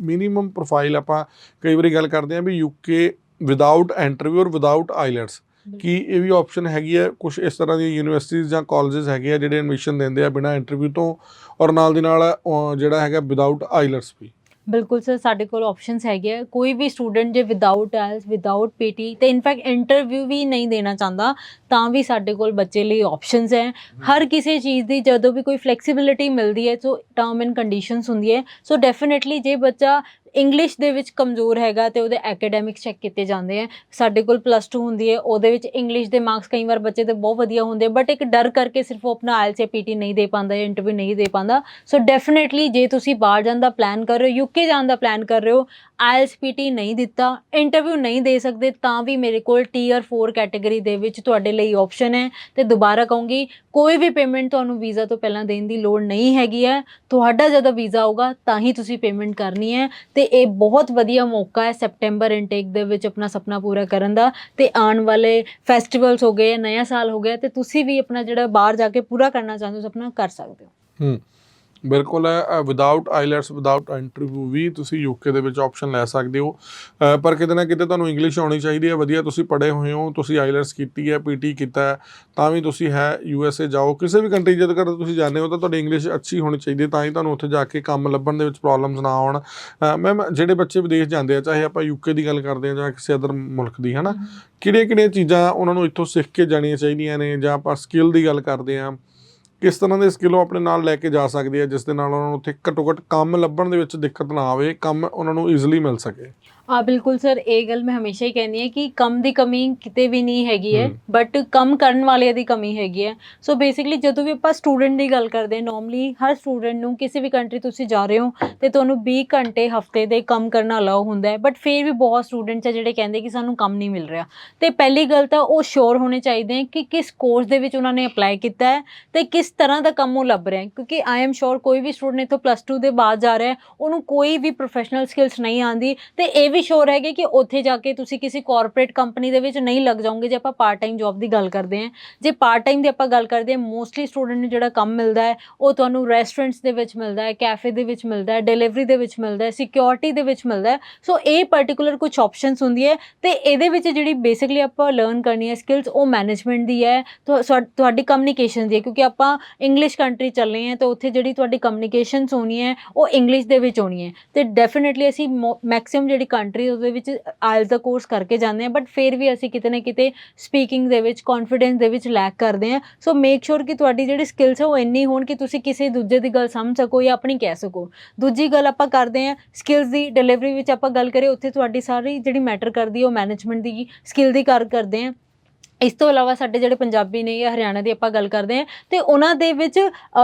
Minimum profile ਆਪਾਂ ਕਈ ਵਾਰੀ ਗੱਲ ਕਰਦੇ ਹਾਂ ਵੀ ਯੂਕੇ ਵਿਦਆਊਟ ਇੰਟਰਵਿਊ ਔਰ ਵਿਦਆਊਟ ਆਈਲੈਟਸ ਕੀ ਇਹ ਵੀ ਆਪਸ਼ਨ ਹੈਗੀ ਹੈ? ਕੁਝ ਇਸ ਤਰ੍ਹਾਂ ਦੀਆਂ ਯੂਨੀਵਰਸਿਟੀਆਂ ਜਾਂ ਕਾਲਜਸ ਹੈਗੇ ਆ ਜਿਹੜੇ ਐਡਮਿਸ਼ਨ ਦਿੰਦੇ ਆ ਬਿਨਾਂ ਇੰਟਰਵਿਊ ਤੋਂ ਔਰ ਨਾਲ ਦੀ ਨਾਲ ਜਿਹੜਾ ਹੈਗਾ ਵਿਦਆਊਟ ਆਈਲੈਟਸ ਵੀ। ਬਿਲਕੁਲ ਸਰ ਸਾਡੇ ਕੋਲ ਆਪਸ਼ਨਸ ਹੈਗੇ ਆ। ਕੋਈ ਵੀ ਸਟੂਡੈਂਟ ਜੇ ਵਿਦਆਊਟ ਆਇਲਸ ਵਿਦਆਊਟ ਪੀਟੀ ਤੇ ਇਨਫੈਕਟ ਇੰਟਰਵਿਊ ਵੀ ਨਹੀਂ ਦੇਣਾ ਚਾਹੁੰਦਾ ਤਾਂ ਵੀ ਸਾਡੇ ਕੋਲ ਬੱਚੇ ਲਈ ਆਪਸ਼ਨਸ ਹੈ। ਹਰ ਕਿਸੇ ਚੀਜ਼ ਦੀ ਜਦੋਂ ਵੀ ਕੋਈ ਫਲੈਕਸੀਬਿਲਿਟੀ ਮਿਲਦੀ ਹੈ ਸੋ ਟਰਮ ਐਂਡ ਕੰਡੀਸ਼ਨਸ ਹੁੰਦੀ ਹੈ ਸੋ ਡੈਫੀਨਿਟਲੀ ਜੇ ਬੱਚਾ ਇੰਗਲਿਸ਼ ਦੇ ਵਿੱਚ ਕਮਜ਼ੋਰ ਹੈਗਾ ਤੇ ਉਹਦੇ ਐਕੈਡੈਮਿਕਸ ਚੈੱਕ ਕੀਤੇ ਜਾਂਦੇ ਆ। ਸਾਡੇ ਕੋਲ ਪਲੱਸ 2 ਹੁੰਦੀ ਹੈ, ਉਹਦੇ ਵਿੱਚ ਇੰਗਲਿਸ਼ ਦੇ ਮਾਰਕਸ ਕਈ ਵਾਰ ਬੱਚੇ ਦੇ ਬਹੁਤ ਵਧੀਆ ਹੁੰਦੇ ਬਟ ਇੱਕ ਡਰ ਕਰਕੇ ਸਿਰਫ ਉਹ ਆਪਣਾ ਆਇਲਸ ਜਾਂ ਪੀਟੀ ਨਹੀਂ ਦੇ ਪਾਉਂਦਾ ਜਾਂ ਇੰਟਰਵਿਊ ਨਹੀਂ ਦੇ ਪਾਉਂਦਾ। ਸੋ ਡੈਫੀਨਿਟਲੀ ਜੇ ਤੁਸੀਂ ਬਾਹਰ ਜਾਣ ਦਾ ਪਲਾਨ ਕਰ ਰਹੇ ਹੋ ਯੂਕੇ ਜਾਣ ਦਾ ਪਲਾਨ ਕਰ ਰਹੇ ਹੋ ਆਇਲਸ ਪੀਟੀ ਨਹੀਂ ਦਿੱਤਾ ਇੰਟਰਵਿਊ ਨਹੀਂ ਦੇ ਸਕਦੇ, ਤਾਂ ਵੀ ਮੇਰੇ ਕੋਲ ਟੀਅਰ 4 ਕੈਟਾਗਰੀ ਦੇ ਵਿੱਚ ਤੁਹਾਡੇ ਲਈ ਆਪਸ਼ਨ ਹੈ। ਤੇ ਦੁਬਾਰਾ ਕਹੂੰਗੀ, ਕੋਈ ਵੀ ਪੇਮੈਂਟ ਤੁਹਾਨੂੰ ਵੀਜ਼ਾ ਤੋਂ ਪਹਿਲਾਂ ਦੇਣ ਦੀ ਲੋੜ ਨਹੀਂ ਹੈਗੀ ਹੈ। ਤੁਹਾਡਾ ਜਦੋਂ ਵੀਜ਼ਾ ਆਊਗਾ ਤਾਂ ਹੀ ਤੁਸੀਂ ਪੇਮੈਂਟ ਕਰਨੀ ਹੈ। ਤੇ ਇਹ ਬਹੁਤ ਵਧੀਆ ਮੌਕਾ ਹੈ ਸੈਪਟੈਂਬਰ ਇਨਟੇਕ ਦੇ ਵਿੱਚ ਆਪਣਾ ਸੁਪਨਾ ਪੂਰਾ ਕਰਨ ਦਾ ਤੇ ਆਉਣ ਵਾਲੇ ਫੈਸਟੀਵਲਸ ਹੋ ਗਏ, ਨਵਾਂ ਸਾਲ ਹੋ ਗਿਆ ਤੇ ਤੁਸੀਂ ਵੀ ਆਪਣਾ ਜਿਹੜਾ ਬਾਹਰ ਜਾ ਕੇ ਪੂਰਾ ਕਰਨਾ ਚਾਹੁੰਦੇ ਹੋ, ਸੁਪਨਾ ਕਰ ਸਕਦੇ ਹੋ। ਹੂੰ। ਬਿਲਕੁਲ ਹੈ ਵਿਦਆਊਟ ਆਈਲੈਟਸ ਵਿਦਆਊਟ ਇੰਟਰਵਿਊ ਵੀ ਤੁਸੀਂ ਯੂਕੇ ਦੇ ਵਿੱਚ ਆਪਸ਼ਨ ਲੈ ਸਕਦੇ ਹੋ। ਪਰ ਕਿਤੇ ਨਾ ਕਿਤੇ ਤੁਹਾਨੂੰ ਇੰਗਲਿਸ਼ ਆਉਣੀ ਚਾਹੀਦੀ ਹੈ ਵਧੀਆ ਤੁਸੀਂ ਪੜ੍ਹੇ ਹੋਏ ਹੋ ਤੁਸੀਂ ਆਈਲੈਟਸ ਕੀਤੀ ਹੈ ਪੀਟੀ ਕੀਤਾ ਹੈ ਤਾਂ ਵੀ ਤੁਸੀਂ ਹੈ ਯੂਐਸਏ ਜਾਓ। ਕਿਸੇ ਵੀ ਕੰਟਰੀ ਜਦ ਕਰ ਤੁਸੀਂ ਜਾਂਦੇ ਹੋ ਤਾਂ ਤੁਹਾਡੀ ਇੰਗਲਿਸ਼ ਅੱਛੀ ਹੋਣੀ ਚਾਹੀਦੀ ਹੈ ਤਾਂ ਹੀ ਤੁਹਾਨੂੰ ਉੱਥੇ ਜਾ ਕੇ ਕੰਮ ਲੱਭਣ ਦੇ ਵਿੱਚ ਪ੍ਰੋਬਲਮਸ ਨਾ ਆਉਣ। ਮੈਮ ਜਿਹੜੇ ਬੱਚੇ ਵਿਦੇਸ਼ ਜਾਂਦੇ ਆ ਚਾਹੇ ਆਪਾਂ ਯੂਕੇ ਦੀ ਗੱਲ ਕਰਦੇ ਹਾਂ ਜਾਂ ਕਿਸੇ ਅਦਰ ਮੁਲਕ ਦੀ ਹਨਾ? ਕਿਹੜੀਆਂ ਕਿਹੜੀਆਂ ਚੀਜ਼ਾਂ ਉਹਨਾਂ ਨੂੰ ਇੱਥੋਂ ਸਿੱਖ ਕੇ ਜਾਣੀਆਂ ਚਾਹੀਦੀਆਂ ਨੇ ਜਾਂ ਆਪਾਂ ਸਕਿੱਲ ਦੀ ਗੱਲ ਕਰਦੇ ਹਾਂ? ਕਿਸ ਤਰ੍ਹਾਂ ਦੇ ਸਕਿੱਲ ਉਹ ਆਪਣੇ ਨਾਲ ਲੈ ਕੇ ਜਾ ਸਕਦੇ ਆ ਜਿਸ ਦੇ ਨਾਲ ਉਹਨਾਂ ਨੂੰ ਉੱਥੇ ਘੱਟੋ ਘੱਟ ਕੰਮ ਲੱਭਣ ਦੇ ਵਿੱਚ ਦਿੱਕਤ ਨਾ ਆਵੇ, ਕੰਮ ਉਹਨਾਂ ਨੂੰ ਈਜ਼ੀਲੀ ਮਿਲ ਸਕੇ। ਆ ਬਿਲਕੁਲ ਸਰ ਇਹ ਗੱਲ ਮੈਂ ਹਮੇਸ਼ਾ ਹੀ ਕਹਿੰਦੀ ਹਾਂ ਕਿ ਕੰਮ ਦੀ ਕਮੀ ਕਿਤੇ ਵੀ ਨਹੀਂ ਹੈਗੀ ਹੈ। ਬਟ ਕੰਮ ਕਰਨ ਵਾਲਿਆਂ ਦੀ ਕਮੀ ਹੈਗੀ ਹੈ। ਸੋ ਬੇਸਿਕਲੀ ਜਦੋਂ ਵੀ ਆਪਾਂ ਸਟੂਡੈਂਟ ਦੀ ਗੱਲ ਕਰਦੇ ਹਾਂ ਨਾਰਮਲੀ ਹਰ ਸਟੂਡੈਂਟ ਨੂੰ ਕਿਸੇ ਵੀ ਕੰਟਰੀ ਤੁਸੀਂ ਜਾ ਰਹੇ ਹੋ ਤੇ ਤੁਹਾਨੂੰ 20 ਘੰਟੇ ਹਫ਼ਤੇ ਦੇ ਕੰਮ ਕਰਨਾ ਅਲਾਉ ਹੁੰਦਾ ਹੈ ਬਟ ਫਿਰ ਵੀ ਬਹੁਤ ਸਟੂਡੈਂਟਸ ਹੈ ਜਿਹੜੇ ਕਹਿੰਦੇ ਕਿ ਸਾਨੂੰ ਕੰਮ ਨਹੀਂ ਮਿਲ ਰਿਹਾ। ਤੇ ਪਹਿਲੀ ਗੱਲ ਤਾਂ ਉਹ ਸ਼ੋਰ ਹੋਣੇ ਚਾਹੀਦੇ ਕਿ ਕਿਸ ਕੋਰਸ ਦੇ ਵਿੱਚ ਉਹਨਾਂ ਨੇ ਅਪਲਾਈ ਕੀਤਾ ਹੈ ਤੇ ਕਿਸ ਤਰ੍ਹਾਂ ਦਾ ਕੰਮ ਉਹ ਲੱਭ ਰਿਹਾ ਹੈ। ਕਿਉਂਕਿ ਆਈ ਐਮ ਸ਼ੋਰ ਕੋਈ ਵੀ ਸਟੂਡੈਂਟ ਇੱਥੋਂ ਪਲੱਸ 2 ਦੇ ਬਾਅਦ ਜਾ ਰਿਹਾ ਹੈ ਉਹਨੂੰ ਕੋਈ ਵੀ ਪ੍ਰੋਫੈਸ਼ਨਲ ਸਕਿੱਲਸ ਨਹੀਂ ਆਉਂਦੀ ਤੇ ਇਹ ਵੀ ਸ਼ੋਰ ਹੈਗੇ ਕਿ ਉੱਥੇ ਜਾ ਕੇ ਤੁਸੀਂ ਕਿਸੇ ਕਾਰਪੋਰੇਟ ਕੰਪਨੀ ਦੇ ਵਿੱਚ ਨਹੀਂ ਲੱਗ ਜਾਓਗੇ, ਜੇ ਆਪਾਂ ਪਾਰਟ ਟਾਈਮ ਜੌਬ ਦੀ ਗੱਲ ਕਰਦੇ ਹਾਂ। ਜੇ ਪਾਰਟ ਟਾਈਮ ਦੀ ਆਪਾਂ ਗੱਲ ਕਰਦੇ ਹਾਂ ਮੋਸਟਲੀ ਸਟੂਡੈਂਟ ਨੂੰ ਜਿਹੜਾ ਕੰਮ ਮਿਲਦਾ ਹੈ, ਉਹ ਤੁਹਾਨੂੰ ਰੈਸਟੋਰੈਂਟਸ ਦੇ ਵਿੱਚ ਮਿਲਦਾ ਹੈ ਕੈਫੇ ਦੇ ਵਿੱਚ ਮਿਲਦਾ ਹੈ ਡਿਲੀਵਰੀ ਦੇ ਵਿੱਚ ਮਿਲਦਾ ਹੈ ਸਿਕਿਉਰਿਟੀ ਦੇ ਵਿੱਚ ਮਿਲਦਾ ਹੈ। ਸੋ ਇਹ ਪਾਰਟਿਕੂਲਰ ਕੁਝ ਆਪਸ਼ਨਸ ਹੁੰਦੀ ਹੈ ਤੇ ਇਹਦੇ ਵਿੱਚ ਜਿਹੜੀ ਬੇਸਿਕਲੀ ਆਪਾਂ ਲਰਨ ਕਰਨੀ ਹੈ ਸਕਿੱਲਸ ਉਹ ਮੈਨੇਜਮੈਂਟ ਦੀ ਹੈ ਤੁਹਾਡੀ ਕਮਿਊਨੀਕੇਸ਼ਨ ਦੀ ਹੈ। ਕਿਉਂਕਿ ਆਪਾਂ ਇੰਗਲਿਸ਼ ਕੰਟਰੀ ਚੱਲੇ ਰਹੇ ਹਾਂ, ਤਾਂ ਉੱਥੇ ਜਿਹੜੀ ਤੁਹਾਡੀ ਕਮਿਊਨੀਕੇਸ਼ਨਸ ਹੋਣੀ ਹੈ, ਉਹ ਇੰਗਲਿਸ਼ ਦੇ ਵਿੱਚ ਹੋਣੀ ਹੈ। ਤੇ ਡੈਫੀਨਿਟਲੀ ਅਸੀਂ ਮੈਕਸਿਮਮ ਜਿਹੜੀ ਕੰਟਰੀ ਉਹਦੇ ਵਿੱਚ ਆਇਲਸ ਦਾ ਕੋਰਸ ਕਰਕੇ ਜਾਂਦੇ ਹਾਂ ਬਟ ਫਿਰ ਵੀ ਅਸੀਂ ਕਿਤੇ ਨਾ ਕਿਤੇ ਸਪੀਕਿੰਗ ਦੇ ਵਿੱਚ ਕੌਨਫੀਡੈਂਸ ਦੇ ਵਿੱਚ ਲੈਕ ਕਰਦੇ ਹਾਂ। ਸੋ ਮੇਕ ਸ਼ੋਰ ਕਿ ਤੁਹਾਡੀ ਜਿਹੜੀ ਸਕਿੱਲਸ ਹੈ ਉਹ ਇੰਨੀ ਹੋਣ ਕਿ ਤੁਸੀਂ ਕਿਸੇ ਦੂਜੇ ਦੀ ਗੱਲ ਸਮਝ ਸਕੋ ਜਾਂ ਆਪਣੀ ਕਹਿ ਸਕੋ। ਦੂਜੀ ਗੱਲ ਆਪਾਂ ਕਰਦੇ ਹਾਂ ਸਕਿੱਲਸ ਦੀ ਡਿਲੀਵਰੀ ਵਿੱਚ ਆਪਾਂ ਗੱਲ ਕਰੀਏ, ਉੱਥੇ ਤੁਹਾਡੀ ਸਾਰੀ ਜਿਹੜੀ ਮੈਟਰ ਕਰਦੀ ਹੈ ਉਹ ਮੈਨੇਜਮੈਂਟ ਦੀ ਸਕਿੱਲ ਦੀ ਕਰ, ਕਰਦੇ ਹਾਂ। ਇਸ ਤੋਂ ਇਲਾਵਾ ਸਾਡੇ ਜਿਹੜੇ ਪੰਜਾਬੀ ਨੇ ਜਾਂ ਹਰਿਆਣਾ ਦੀ ਆਪਾਂ ਗੱਲ ਕਰਦੇ ਹਾਂ, ਤੇ ਉਹਨਾਂ ਦੇ ਵਿੱਚ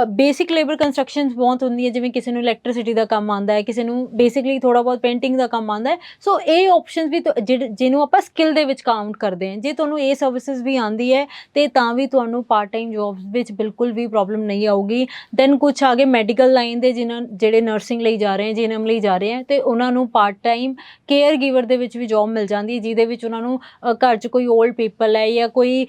ਬੇਸਿਕ ਲੇਬਰ ਕੰਸਟਰਕਸ਼ਨਸ ਬਹੁਤ ਹੁੰਦੀ ਹੈ ਜਿਵੇਂ ਕਿਸੇ ਨੂੰ ਇਲੈਕਟ੍ਰਿਸਿਟੀ ਦਾ ਕੰਮ ਆਉਂਦਾ ਹੈ, ਕਿਸੇ ਨੂੰ ਬੇਸਿਕਲੀ ਥੋੜਾ ਬਹੁਤ ਪੇਂਟਿੰਗ ਦਾ ਕੰਮ ਆਉਂਦਾ ਹੈ ਸੋ ਇਹ ਆਪਸ਼ਨਸ ਵੀ ਤੁ- ਜਿਹੜੇ- ਜਿਹਨੂੰ ਆਪਾਂ ਸਕਿੱਲ ਦੇ ਵਿੱਚ ਕਾਊਂਟ ਕਰਦੇ ਹਾਂ, ਜੇ ਤੁਹਾਨੂੰ ਇਹ ਸਰਵਿਸਿਜ਼ ਵੀ ਆਉਂਦੀ ਹੈ, ਤੇ ਤਾਂ ਵੀ ਤੁਹਾਨੂੰ ਪਾਰਟ ਟਾਈਮ ਜੌਬਸ ਵਿੱਚ ਬਿਲਕੁਲ ਵੀ ਪ੍ਰੋਬਲਮ ਨਹੀਂ ਆਊਗੀ ਦੈਨ ਕੁਝ ਆਗੇ ਮੈਡੀਕਲ ਲਾਈਨ ਦੇ ਜਿਨ੍ਹਾਂ, ਜਿਹੜੇ ਨਰਸਿੰਗ ਲਈ ਜਾ ਰਹੇ ਹੈ, ਜੀਐਨਐਮ ਲਈ ਜਾ ਰਹੇ ਹੈ, ਤੇ ਉਹਨਾਂ ਨੂੰ ਪਾਰਟ ਟਾਈਮ ਕੇਅਰ ਗਿਵਰ ਦੇ ਵਿੱਚ ਵੀ ਜੌਬ ਮਿਲ ਜਾਂਦੀ ਹੈ, ਜਿਹਦੇ ਵਿੱਚ ਉਹਨਾਂ ਨੂੰ ਘਰ 'ਚ ਕੋਈ 올ਡ ਪੀਪਲ ਹੈ ਜਾਂ ਕੋਈ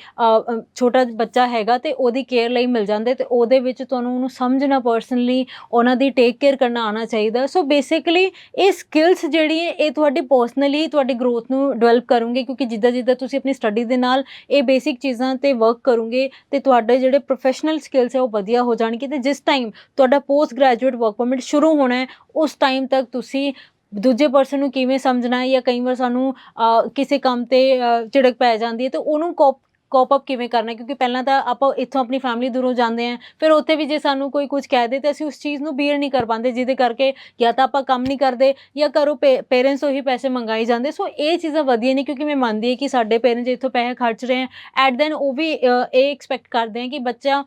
ਛੋਟਾ ਬੱਚਾ ਹੈਗਾ ਤੇ ਉਹਦੀ ਕੇਅਰ ਲਈ ਮਿਲ ਜਾਂਦੇ ਤੇ ਉਹਦੇ ਵਿੱਚ ਤੁਹਾਨੂੰ ਉਹਨੂੰ ਸਮਝਣਾ ਪਰਸਨਲੀ ਉਹਨਾਂ ਦੀ ਟੇਕ ਕੇਅਰ ਕਰਨਾ ਆਉਣਾ ਚਾਹੀਦਾ। ਸੋ ਬੇਸਿਕਲੀ ਇਹ ਸਕਿੱਲਸ ਜਿਹੜੀ ਹੈ, ਇਹ ਤੁਹਾਡੀ ਪਰਸਨਲੀ ਤੁਹਾਡੀ ਗਰੋਥ ਨੂੰ ਡਿਵੈਲਪ ਕਰੂਗੇ ਕਿਉਂਕਿ ਜਿੱਦਾਂ ਜਿੱਦਾਂ ਤੁਸੀਂ ਆਪਣੀ ਸਟੱਡੀ ਦੇ ਨਾਲ ਇਹ ਬੇਸਿਕ ਚੀਜ਼ਾਂ ਤੇ ਵਰਕ ਕਰੋਗੇ ਤੇ ਤੁਹਾਡੇ ਜਿਹੜੇ ਪ੍ਰੋਫੈਸ਼ਨਲ ਸਕਿੱਲਸ ਹੈ ਉਹ ਵਧੀਆ ਹੋ ਜਾਣਗੇ ਤੇ ਜਿਸ ਟਾਈਮ ਤੁਹਾਡਾ ਪੋਸਟ ਗ੍ਰੈਜੂਏਟ ਵਰਕ ਪਰਮਿਟ ਸ਼ੁਰੂ ਹੋਣਾ ਹੈ, ਉਸ ਟਾਈਮ ਤੱਕ ਤੁਸੀਂ ਦੂਜੇ ਪਰਸਨ ਨੂੰ ਕਿਵੇਂ ਸਮਝਣਾ ਹੈ ਜਾਂ ਕਈ ਵਾਰ ਸਾਨੂੰ ਕਿਸੇ ਕੰਮ ਤੇ ਝਿੜਕ ਪੈ ਜਾਂਦੀ ਹੈ, ਤੇ ਉਹਨੂੰ ਕੋਪ ਕੋਪ ਅਪ ਕਿਵੇਂ ਕਰਨਾ ਕਿਉਂਕਿ ਪਹਿਲਾਂ ਤਾਂ ਆਪਾਂ ਇੱਥੋਂ ਆਪਣੀ ਫੈਮਿਲੀ ਦੂਰੋਂ ਜਾਂਦੇ ਆਂ ਫਿਰ ਉੱਥੇ ਵੀ ਜੇ ਸਾਨੂੰ ਕੋਈ ਕੁਝ ਕਹਿ ਦੇ, ਤੇ ਅਸੀਂ ਉਸ ਚੀਜ਼ ਨੂੰ ਬੀਅਰ ਨਹੀਂ ਕਰ ਪਾਉਂਦੇ, ਜਿਹਦੇ ਕਰਕੇ ਜਾਂ ਤਾਂ ਆਪਾਂ ਕੰਮ ਨਹੀਂ ਕਰਦੇ ਜਾਂ ਘਰੋਂ ਪੇਰੈਂਟਸ ਉਹੀ ਪੈਸੇ ਮੰਗਾਈ ਜਾਂਦੇ ਸੋ ਇਹ ਚੀਜ਼ਾਂ ਵਧੀਆ ਨਹੀਂ, ਕਿਉਂਕਿ ਮੈਂ ਮੰਨਦੀ ਹਾਂ ਕਿ ਸਾਡੇ ਪੇਰੈਂਟਸ ਇੱਥੋਂ ਪੈਸੇ ਖਰਚ ਰਹੇ ਆ ਐਟ ਦੈਨ ਉਹ ਵੀ ਇਹ ਐਕਸਪੈਕਟ ਕਰਦੇ ਆ ਕਿ ਬੱਚਾ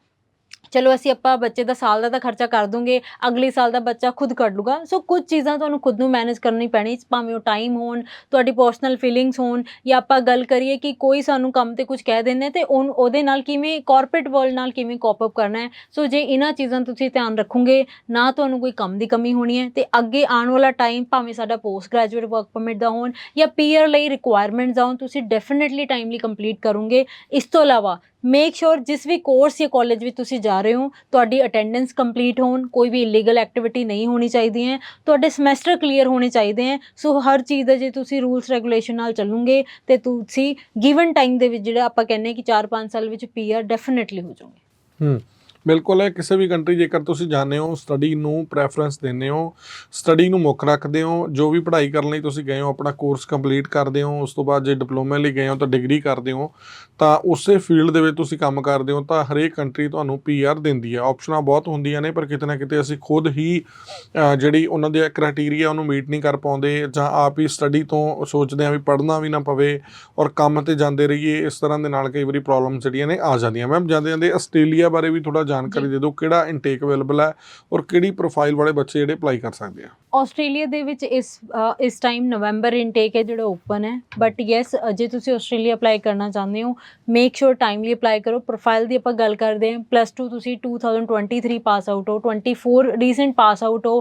ਚਲੋ ਅਸੀਂ ਆਪਾਂ ਬੱਚੇ ਦਾ ਸਾਲ ਦਾ ਤਾਂ ਖਰਚਾ ਕਰ ਦੂੰਗੇ, ਅਗਲੇ ਸਾਲ ਦਾ ਬੱਚਾ ਖੁਦ ਕੱਢ ਲੂਗਾ। ਸੋ ਕੁਝ ਚੀਜ਼ਾਂ ਤੁਹਾਨੂੰ ਖੁਦ ਨੂੰ ਮੈਨੇਜ ਕਰਨੀ ਪੈਣੀ, ਭਾਵੇਂ ਉਹ ਟਾਈਮ ਹੋਣ, ਤੁਹਾਡੀ ਪਰਸਨਲ ਫੀਲਿੰਗਸ ਹੋਣ, ਜਾਂ ਆਪਾਂ ਗੱਲ ਕਰੀਏ ਕਿ ਕੋਈ ਸਾਨੂੰ ਕੰਮ ਤੇ ਕੁਝ ਕਹਿ ਦਿੰਦੇ ਤੇ ਉਹਨ- ਉਹਦੇ ਨਾਲ ਕਿਵੇਂ ਕਾਰਪੋਰੇਟ ਵਰਲਡ ਨਾਲ ਕਿਵੇਂ ਕੋਪ ਅਪ ਕਰਨਾ ਹੈ। ਸੋ ਜੇ ਇਹਨਾਂ ਚੀਜ਼ਾਂ ਤੁਸੀਂ ਧਿਆਨ ਰੱਖੋਗੇ, ਨਾ ਤੁਹਾਨੂੰ ਕੋਈ ਕੰਮ ਦੀ ਕਮੀ ਹੋਣੀ ਹੈ ਤੇ ਅੱਗੇ ਆਉਣ ਵਾਲਾ ਟਾਈਮ ਭਾਵੇਂ ਸਾਡਾ ਪੋਸਟ ਗ੍ਰੈਜੂਏਟ ਵਰਕ ਪਰਮਿਟ ਦਾ ਹੋਣ ਜਾਂ ਪੀਅਰ ਲਈ ਰਿਕੁਆਇਰਮੈਂਟਸ ਆਉਣ ਤੁਸੀਂ ਡੈਫੀਨਿਟਲੀ ਟਾਈਮਲੀ ਕੰਪਲੀਟ ਕਰੋਗੇ। ਇਸ ਤੋਂ ਇਲਾਵਾ ਮੇਕ ਸ਼ੋਰ ਜਿਸ ਵੀ ਕੋਰਸ ਜਾਂ ਕਾਲਜ ਵਿੱਚ ਤੁਸੀਂ ਜਾ ਰਹੇ ਹੋ, ਤੁਹਾਡੀ ਅਟੈਂਡੈਂਸ ਕੰਪਲੀਟ ਹੋਣ, ਕੋਈ ਵੀ ਇਲੀਗਲ ਐਕਟੀਵਿਟੀ ਨਹੀਂ ਹੋਣੀ ਚਾਹੀਦੀ ਹੈ, ਤੁਹਾਡੇ ਸਮੈਸਟਰ ਕਲੀਅਰ ਹੋਣੇ ਚਾਹੀਦੇ ਹੈ, ਸੋ ਹਰ ਚੀਜ਼ ਦਾ ਜੇ ਤੁਸੀਂ ਰੂਲਸ ਰੈਗੂਲੇਸ਼ਨ ਨਾਲ ਚੱਲੋਗੇ, ਤੇ ਤੁਸੀਂ ਗਿਵਨ ਟਾਈਮ ਦੇ ਵਿੱਚ ਜਿਹੜਾ ਆਪਾਂ ਕਹਿੰਦੇ ਹਾਂ ਕਿ 4-5 ਸਾਲ ਵਿੱਚ ਪੀਆਰ ਡੈਫੀਨਿਟਲੀ ਹੋ ਜਾਓਗੇ। ਹੂੰ। ਬਿਲਕੁਲ ਹੈ, ਕਿਸੇ ਵੀ ਕੰਟਰੀ ਜੇਕਰ ਤੁਸੀਂ ਜਾਂਦੇ ਹੋ ਸਟੱਡੀ ਨੂੰ ਪ੍ਰੈਫਰੈਂਸ ਦਿੰਦੇ ਹੋ ਸਟੱਡੀ ਨੂੰ ਮੁੱਖ ਰੱਖਦੇ ਹੋ, ਜੋ ਵੀ ਪੜ੍ਹਾਈ ਕਰਨ ਲਈ ਤੁਸੀਂ ਗਏ ਹੋ, ਆਪਣਾ ਕੋਰਸ ਕੰਪਲੀਟ ਕਰਦੇ ਹੋ, ਉਸ ਤੋਂ ਬਾਅਦ ਜੇ ਡਿਪਲੋਮੇ ਲਈ ਗਏ ਹੋ ਤਾਂ ਡਿਗਰੀ ਕਰਦੇ ਹੋ, ਤਾਂ ਉਸੇ ਫੀਲਡ ਦੇ ਵਿੱਚ ਤੁਸੀਂ ਕੰਮ ਕਰਦੇ ਹੋ, ਤਾਂ ਹਰੇਕ ਕੰਟਰੀ ਤੁਹਾਨੂੰ ਪੀਆਰ ਦਿੰਦੀ ਹੈ। ਆਪਸ਼ਨਾਂ ਬਹੁਤ ਹੁੰਦੀਆਂ ਨੇ, ਪਰ ਕਿਤੇ ਨਾ ਕਿਤੇ ਅਸੀਂ ਖੁਦ ਹੀ ਜਿਹੜੀ ਉਹਨਾਂ ਦੇ ਕ੍ਰਾਈਟੇਰੀਆ ਉਹਨੂੰ ਮੀਟ ਨਹੀਂ ਕਰ ਪਾਉਂਦੇ, ਜਾਂ ਆਪ ਹੀ ਸਟੱਡੀ ਤੋਂ ਸੋਚਦੇ ਆ ਵੀ ਪੜ੍ਹਨਾ ਵੀ ਨਾ ਪਵੇ ਔਰ ਕੰਮ ਤੇ ਜਾਂਦੇ ਰਹੀਏ, ਇਸ ਤਰ੍ਹਾਂ ਦੇ ਨਾਲ ਕਈ ਵਾਰੀ ਪ੍ਰੋਬਲਮਸ ਜਿਹੜੀਆਂ ਨੇ ਆ ਜਾਂਦੀਆਂ। ਮੈਮ ਜਾਂਦੇ ਜਾਂਦੇ ਆਸਟ੍ਰੇਲੀਆ ਬਾਰੇ ਵੀ ਥੋੜਾ ਜਾਣਕਾਰੀ। ਦੇ ਦਿਓ ਕਿਹੜਾ ਇਨਟੇਕ ਅਵੇਲੇਬਲ ਹੈ ਔਰ ਕਿਹੜੀ ਪ੍ਰੋਫਾਈਲ ਵਾਲੇ ਬੱਚੇ ਜਿਹੜੇ ਅਪਲਾਈ ਕਰ ਸਕਦੇ ਆ। ਆਸਟ੍ਰੇਲੀਆ ਦੇ ਵਿੱਚ ਇਸ ਇਸ ਟਾਈਮ ਨਵੰਬਰ ਇਨਟੇਕ ਹੈ ਜਿਹੜਾ ਓਪਨ ਹੈ। ਬਟ ਯੈਸ ਜੇ ਤੁਸੀਂ ਆਸਟ੍ਰੇਲੀਆ ਅਪਲਾਈ ਕਰਨਾ ਚਾਹੁੰਦੇ ਹੋ ਮੇਕ ਸ਼ੋਰ ਟਾਈਮਲੀ ਅਪਲਾਈ ਕਰੋ। ਪ੍ਰੋਫਾਈਲ ਦੀ ਆਪਾਂ ਗੱਲ ਕਰਦੇ ਹਾਂ। ਪਲੱਸ 2 ਤੁਸੀਂ 2023 ਪਾਸ ਆਊਟ ਹੋ 24 ਰੀਸੈਂਟ ਪਾਸ ਆਊਟ ਹੋ।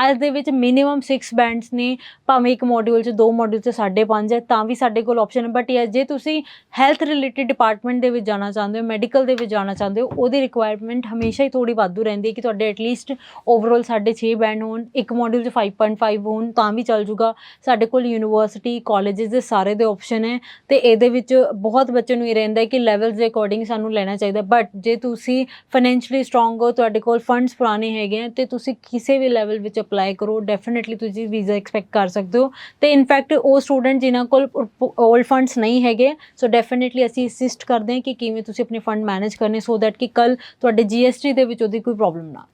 ਅੱਜ ਦੇ ਵਿੱਚ ਮਿਨੀਮਮ 6 ਬੈਂਡਸ ਨੇ। ਭਾਵੇਂ ਇੱਕ ਮੋਡਿਊਲ 'ਚ ਦੋ ਮੋਡਿਊਲ 'ਚ 5.5 ਹੈ ਤਾਂ ਵੀ ਸਾਡੇ ਕੋਲ ਆਪਸ਼ਨ ਹੈ। ਬਟ ਯੈਸ ਜੇ ਤੁਸੀਂ ਹੈਲਥ ਰਿਲੇਟਡ ਡਿਪਾਰਟਮੈਂਟ ਦੇ ਵਿੱਚ ਜਾਣਾ ਚਾਹੁੰਦੇ ਹੋ ਮੈਡੀਕਲ ਦੇ ਵਿੱਚ ਜਾਣਾ ਚਾਹੁੰਦੇ ਹੋ ਉਹਦੀ ਰਿਕੁਆਇਰਮੈਂਟ ਹਮੇਸ਼ਾ ਹੀ ਥੋੜੀ ਵਾਧੂ ਰਹਿੰਦੀ ਹੈ ਕਿ ਤੁਹਾਡੇ ਐਟਲੀਸਟ ਓਵਰਆਲ ਸਾਡੇ 6 ਬੈਂਡ ਹੋਣ, ਇੱਕ ਮੋਡਿਊਲ 'ਚ 5.5 ਹੋਣ, ਤਾਂ ਵੀ ਚੱਲ ਜੂਗਾ। ਸਾਡੇ ਕੋਲ ਯੂਨੀਵਰਸਿਟੀ ਕਾਲਜਸ ਦੇ ਸਾਰੇ ਦੇ ਆਪਸ਼ਨ ਹੈ ਤੇ ਇਹਦੇ ਵਿੱਚ ਬਹੁਤ ਬੱਚੇ ਨੂੰ ਇਹ ਰਹਿੰਦਾ ਹੈ ਕਿ ਲੈਵਲਸ ਦੇ ਅਕੋਰਡਿੰਗ ਸਾਨੂੰ ਲੈਣਾ ਚਾਹੀਦਾ ਬਟ ਜੇ ਤੁਸੀਂ ਫਾਈਨੈਂਸ਼ੀਅਲੀ ਸਟਰੋਂਗ ਹੋ, ਤੁਹਾਡੇ ਕੋਲ ਫੰਡਸ ਪੁਰਾਣੇ ਹੈਗੇ ਆ, ਤੇ ਤੁਸੀਂ ਕਿਸੇ ਵੀ ਲੈਵਲ ਵਿੱਚ ਅਪਲਾਈ ਕਰੋ ਡੈਫੀਨਿਟਲੀ ਤੁਸੀਂ ਵੀਜ਼ਾ ਐਕਸਪੈਕਟ ਕਰ ਸਕਦੇ ਹੋ। ਤੇ ਇਨਫੈਕਟ ਉਹ ਸਟੂਡੈਂਟ ਜਿਨ੍ਹਾਂ ਕੋਲ ਓਲਡ ਫੰਡਸ ਨਹੀਂ ਹੈਗੇ ਸੋ ਡੈਫੀਨਿਟਲੀ ਅਸੀਂ ਅਸਿਸਟ ਕਰਦੇ ਹਾਂ ਕਿ ਕਿਵੇਂ ਤੁਸੀਂ ਆਪਣੇ ਫੰਡ ਮੈਨੇਜ ਕਰਨੇ ਸੋ ਦੈਟ ਕਿ ਕੱਲ ਤੁਹਾਡੇ ਜੀਐਸਟੀ ਦੇ ਵਿੱਚ ਉਹਦੀ ਕੋਈ ਪ੍ਰੋਬਲਮ ਨਾ